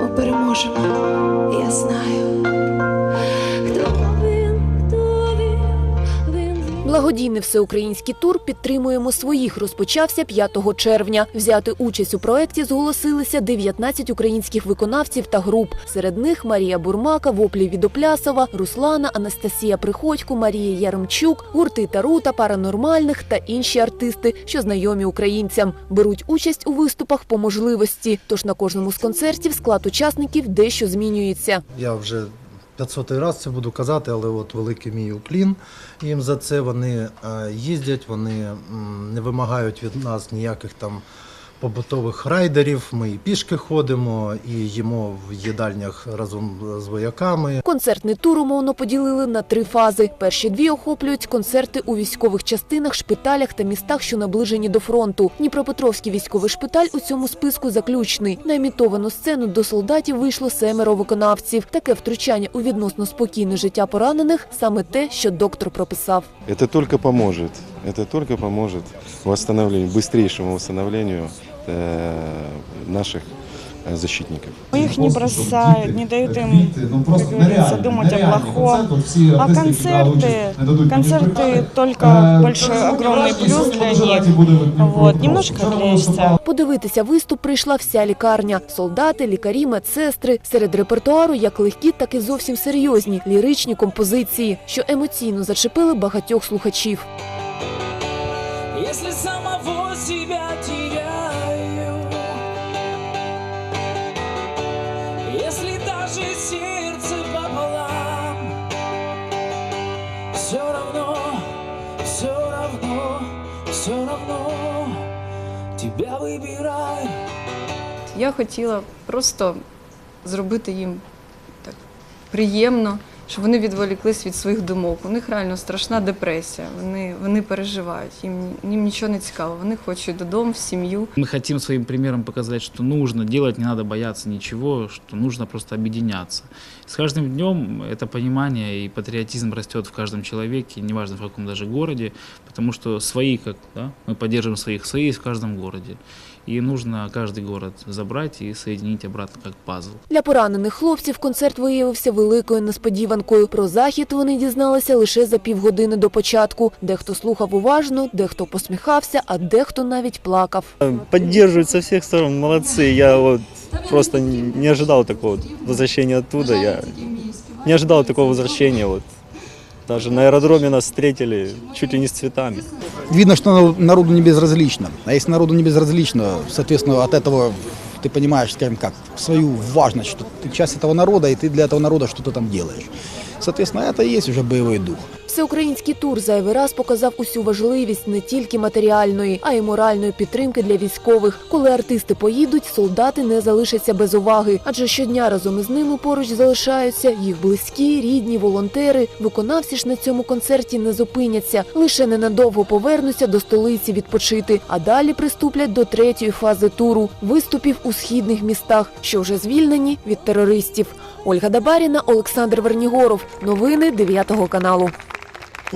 ми переможемо. Я знаю. Хто Благодійний всеукраїнський тур Підтримуємо своїх розпочався 5 червня. Взяти участь у проєкті зголосилися 19 українських виконавців та груп. Серед них Марія Бурмака, Воплі Відоплясова, Руслана, Анастасія Приходько, Марія Яремчук, гурти Тарута, Паранормальних та інші артисти, що знайомі українцям. Беруть участь у виступах по можливості. Тож на кожному з концертів склад учасників дещо змінюється. Я вже 500 раз це буду казати, але от великий мій уклін їм за це. Вони е, їздять, вони не вимагають від нас ніяких там побутових райдерів. Ми і пішки ходимо, і їмо в їдальнях разом з вояками. Концертний тур умовно поділили на три фази. Перші дві охоплюють концерти у військових частинах, шпиталях та містах, що наближені до фронту. Дніпропетровський військовий шпиталь у цьому списку заключний. На імітовану сцену до солдатів вийшло семеро виконавців. Таке втручання у відносно спокійне життя поранених саме те, що доктор прописав. Это только поможет, это только поможет восстановлению, быстрейшему восстановлению э, наших э, защитников. Их не бросают, не дают им, как говорится, думать о плохом. А концерты, концерты только большой, огромный плюс для них. Вот, немножко отвлечься. Подивитися виступ прийшла вся лікарня: солдати, лікарі, медсестри. Серед репертуару як легкі, так і зовсім серйозні ліричні композиції, що емоційно зачепили багатьох слухачів. Если самого себя теряю Тебя выбираю Я хотіла просто зробити їм так приємно, щоб вони відволіклись від своїх думок. У них реально страшна депресія. Вони, вони переживають, їм, їм нічого не цікаво. Вони хочуть додому, в сім'ю. Мы хотим своим примером показать, что нужно делать, не надо бояться ничего, что нужно просто объединяться. С каждым днем это понимание и патриотизм растет в каждом человеке, неважно в каком даже городе, потому что свои, как да, мы поддерживаем своих, свои есть в каждом городе. И нужно каждый город забрать и соединить обратно как пазл. Для поранених хлопців концерт виявився великою несподіванкою. Про захід вони дізналися лише за півгодини до початку. Дехто слухав уважно, дехто посміхався, а дехто навіть плакав. Поддерживают со всех сторон, молодцы. Я вот просто не ожидал такого вот возвращения оттуда. Я не ожидал такого возвращения. Вот. Даже на аэродроме нас встретили чуть ли не с цветами. Видно, что народу не безразлично. А если народу не безразлично, соответственно, от этого ты понимаешь, скажем как, свою важность, что ты часть этого народа, и ты для этого народа что-то там делаешь. Соответственно, это и есть уже боевой дух. Всеукраїнський тур зайвий раз показав усю важливість не тільки матеріальної, а й моральної підтримки для військових. Коли артисти поїдуть, солдати не залишаться без уваги, адже щодня разом із ними поруч залишаються їх близькі, рідні, волонтери. Виконавці ж на цьому концерті не зупиняться, лише ненадовго повернуться до столиці відпочити, а далі приступлять до третьої фази туру виступів у східних містах, що вже звільнені від терористів. Ольга Дабаріна, Олександр Вернігоров. Новини 9 каналу.